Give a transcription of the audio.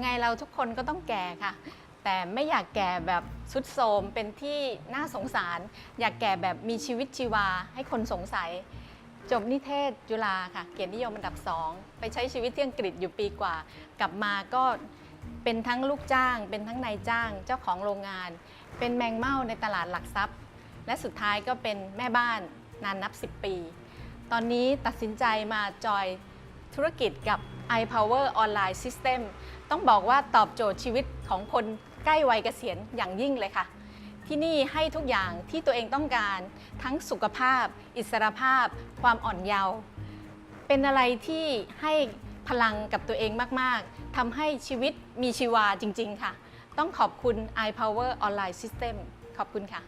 ไงเราทุกคนก็ต้องแก่ค่ะ แต่ไม่อยากแก่แบบสุดโทมเป็นที่น่าสงสาร อยากแก่แบบมีชีวิตชีวาให้คนสงสัย จบนิเทศจุฬาค่ะ เกียรตินิยมอันดับสองไปใช้ชีวิตที่อังกฤษอยู่ปีกว่า กลับมาก็เป็นทั้งลูกจ้าง เป็นทั้งนายจ้าง เจ้าของโรงงาน เป็นแมงเม่าในตลาดหลักทรัพย์ และสุดท้ายก็เป็นแม่บ้านนานนับ 10 ปี ตอนนี้ตัดสินใจมาจอย ธุรกิจกับ iPower Online System ต้องบอกว่าตอบโจทย์ชีวิตของคนใกล้วัยเกษียณอย่างยิ่งเลยค่ะ ที่นี่ให้ทุกอย่างที่ตัวเองต้องการ ทั้งสุขภาพ อิสรภาพ ความอ่อนเยาว์เป็นอะไรที่ให้พลังกับตัวเองมาก ๆทำให้ชีวิตมีชีวาจริง ๆ ค่ะ ต้องขอบคุณ iPower Online System ขอบคุณค่ะ